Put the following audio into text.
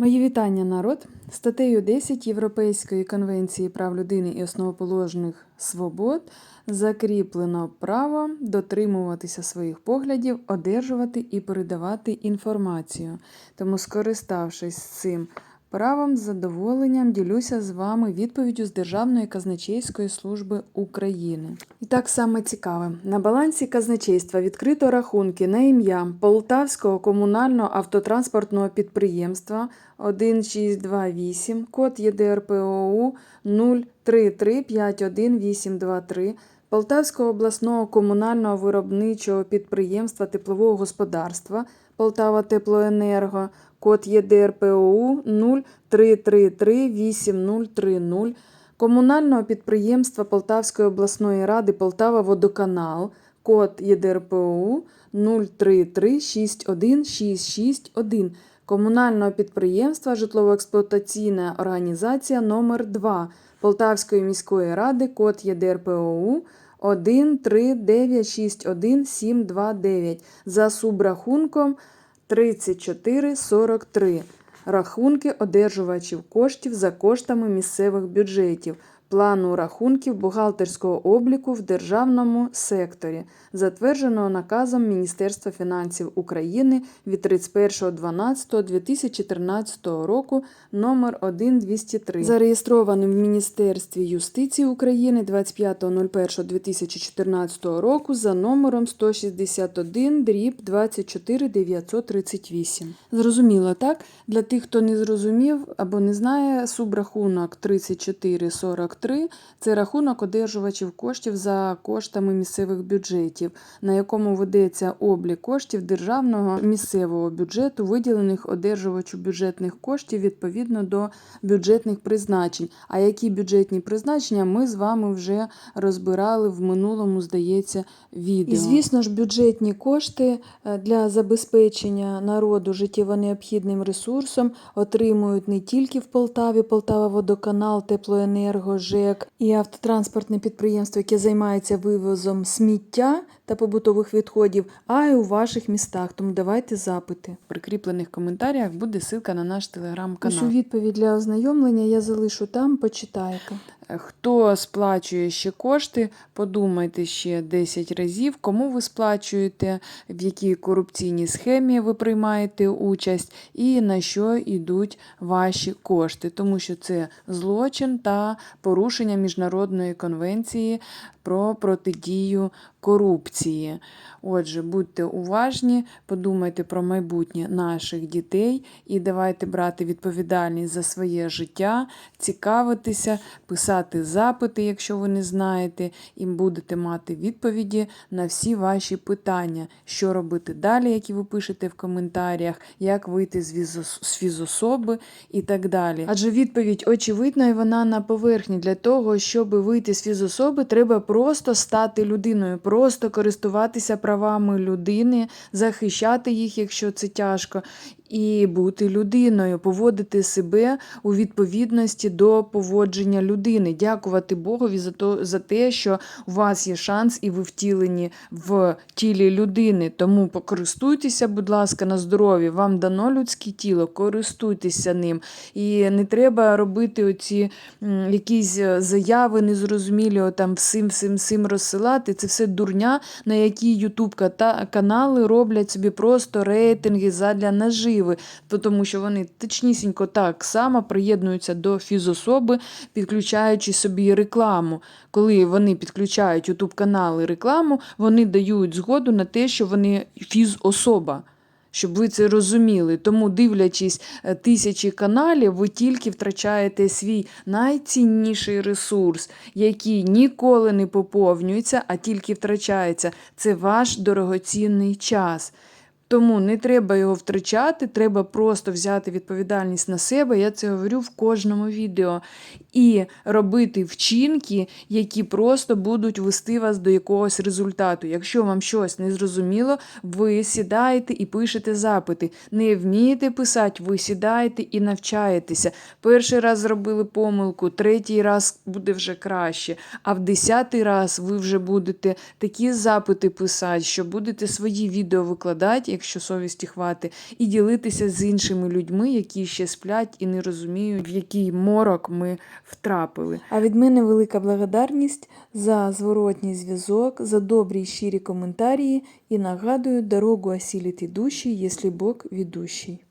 Мої вітання, народ. Статтею 10 Європейської конвенції прав людини і основоположних свобод закріплено право дотримуватися своїх поглядів, одержувати і передавати інформацію. Тому, скориставшись цим правом, з задоволенням ділюся з вами відповіддю з Державної казначейської служби України. І так саме цікаве. На балансі казначейства відкрито рахунки на ім'я Полтавського комунального автотранспортного підприємства 1628, код ЄДРПОУ 0335183, Полтавського обласного комунального виробничого підприємства теплового господарства Полтава Теплоенерго, код ЄДРПОУ 0333830, комунального підприємства Полтавської обласної ради Полтава Водоканал, код ЄДРПОУ 033616661, комунального підприємства Житлово-експлуатаційна організація номер 2 Полтавської міської ради, код ЄДРПОУ 1396179 за субрахунком 3443. Рахунки одержувачів коштів за коштами місцевих бюджетів, плану рахунків бухгалтерського обліку в державному секторі, затвердженого наказом Міністерства фінансів України від 31.12.2013 року номер 1203, зареєстрованим в Міністерстві юстиції України 25.01.2014 року за номером 161 дріб 24938. Зрозуміло, так? Для тих, хто не зрозумів або не знає, субрахунок 3443 – це рахунок одержувачів коштів за коштами місцевих бюджетів, на якому ведеться облік коштів державного місцевого бюджету, виділених одержувачу бюджетних коштів відповідно до бюджетних призначень. А які бюджетні призначення ми з вами вже розбирали в минулому, здається, відео. І, звісно ж, бюджетні кошти е, для забезпечення народу життєво необхідним ресурсом отримують не тільки в Полтаві, Полтава Водоканал, Теплоенерго, ЖЕК і автотранспортне підприємство, яке займається вивозом сміття та побутових відходів, а й у ваших містах. Тому давайте запити. В прикріплених коментарях буде ссылка на наш телеграм-канал. Усю відповідь для ознайомлення я залишу там, почитайте. Хто сплачує ще кошти, подумайте ще 10 разів, кому ви сплачуєте, в якій корупційній схемі ви приймаєте участь і на що йдуть ваші кошти, тому що це злочин та порушення міжнародної конвенції про протидію корупції. Отже, будьте уважні, подумайте про майбутнє наших дітей і давайте брати відповідальність за своє життя, цікавитися, писати запити, якщо ви не знаєте, і будете мати відповіді на всі ваші питання, що робити далі, які ви пишете в коментарях, як вийти з фізособи і так далі. Адже відповідь очевидна і вона на поверхні. Для того, щоб вийти з фізособи, треба просто стати людиною, просто користуватися правами людини, захищати їх, якщо це тяжко, і бути людиною, поводити себе у відповідності до поводження людини, дякувати Богові за то, за те, що у вас є шанс і ви втілені в тілі людини. Тому покористуйтеся, будь ласка, на здоров'я. Вам дано людське тіло, користуйтеся ним. І не треба робити оці якісь е, заяви незрозумілі, там всім всім всім розсилати. Це все дурня, на які Ютуб канали роблять собі просто рейтинги задля наживи, тому що вони точнісінько так само приєднуються до фізособи, підключаючи собі рекламу. Коли вони підключають Ютуб канали рекламу, вони дають згоду на те, що вони фізособа. Щоб ви це розуміли. Тому, дивлячись е, тисячі каналів, ви тільки втрачаєте свій найцінніший ресурс, який ніколи не поповнюється, а тільки втрачається. Це ваш дорогоцінний час. Тому не треба його втрачати, треба просто взяти відповідальність на себе. Я це говорю в кожному відео. І робити вчинки, які просто будуть вести вас до якогось результату. Якщо вам щось не зрозуміло, ви сідаєте і пишете запити. Не вмієте писати, ви сідаєте і навчаєтеся. Перший раз зробили помилку, третій раз буде вже краще. А в десятий раз ви вже будете такі запити писати, що будете свої відео викладати якщо совісті хвати, і ділитися з іншими людьми, які ще сплять і не розуміють, в який морок ми втрапили. А від мене велика благодарність за зворотній зв'язок, за добрі й щирі коментарі і нагадую, дорогу осіліти душі, якщо Бог ведущий.